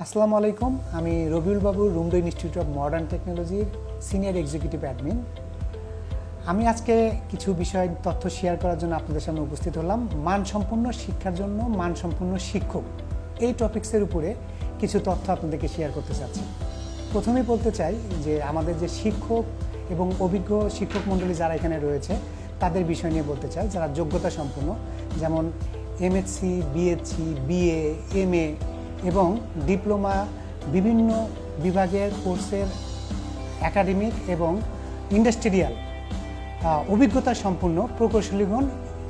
আসসালামু আলাইকুম, আমি রবিউল বাবু রুমডো ইনস্টিটিউট অফ মডার্ন টেকনোলজির সিনিয়র এক্সিকিউটিভ অ্যাডমিন। আমি আজকে কিছু বিষয়, তথ্য শেয়ার করার জন্য আপনাদের সামনে উপস্থিত হলাম। মানসম্পন্ন শিক্ষার জন্য মানসম্পন্ন শিক্ষক। এই টপিক্সের উপরে কিছু তথ্য আপনাদেরকে শেয়ার করতে চাচ্ছি। প্রথমেই বলতে চাই যে আমাদের যে শিক্ষক এবং অভিজ্ঞ শিক্ষক মণ্ডলী যারা এখানে রয়েছে, তাদের বিষয় নিয়ে বলতে চাই। যারা যোগ্যতা সম্পন্ন, যেমন এমএসসি বিএসসি বিএ এমএ এবং ডিপ্লোমা বিভিন্ন বিভাগের কোর্সের একাডেমিক এবং ইন্ডাস্ট্রিয়াল অভিজ্ঞতা সম্পন্ন প্রকৌশলীগণ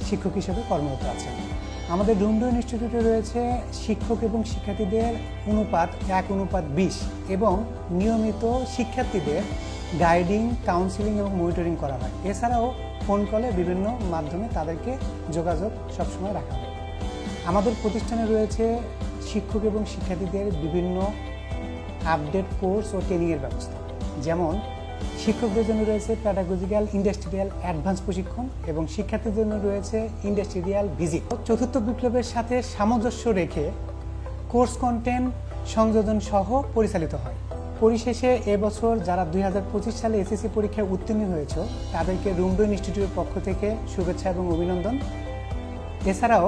শিক্ষক হিসেবে কর্মরত আছেন। আমাদের ডুমডু ইনস্টিটিউটে রয়েছে শিক্ষক এবং শিক্ষার্থীদের অনুপাত এক, অনুপাত বিশ এবং নিয়মিত শিক্ষার্থীদের গাইডিং কাউন্সিলিং এবং মনিটরিং করা হয়। এছাড়াও ফোন কলে বিভিন্ন মাধ্যমে তাদেরকে যোগাযোগ সবসময় রাখা হয়। আমাদের প্রতিষ্ঠানে রয়েছে শিক্ষক এবং শিক্ষার্থীদের বিভিন্ন আপডেট কোর্স ও ট্রেনিংয়ের ব্যবস্থা। যেমন, শিক্ষকদের জন্য রয়েছে প্যাডাগজিক্যাল ইন্ডাস্ট্রিয়াল অ্যাডভান্স প্রশিক্ষণ এবং শিক্ষার্থীদের জন্য রয়েছে ইন্ডাস্ট্রিয়াল ভিজিট চতুর্থ বিপ্লবের সাথে সামঞ্জস্য রেখে কোর্স কন্টেন্ট সংযোজন সহ পরিচালিত হয়। পরিশেষে এবছর যারা দুই হাজার পঁচিশ সালে এসএসসি পরীক্ষায় উত্তীর্ণ হয়েছে, তাদেরকে রুমডো ইনস্টিটিউটের পক্ষ থেকে শুভেচ্ছা এবং অভিনন্দন। এছাড়াও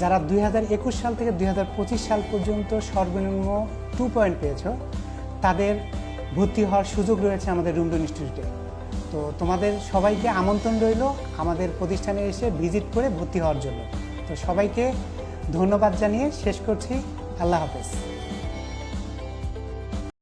যারা দুই হাজার একুশ সাল থেকে দুই হাজার পঁচিশ সাল পর্যন্ত সর্বনিম্ন টু পয়েন্ট পেয়েছ, তাদের ভর্তি হওয়ার সুযোগ রয়েছে আমাদের রুমডো ইনস্টিটিউটে। তো তোমাদের সবাইকে আমন্ত্রণ রইল আমাদের প্রতিষ্ঠানে এসে ভিজিট করে ভর্তি হওয়ার জন্য। তো সবাইকে ধন্যবাদ জানিয়ে শেষ করছি। আল্লাহ হাফেজ।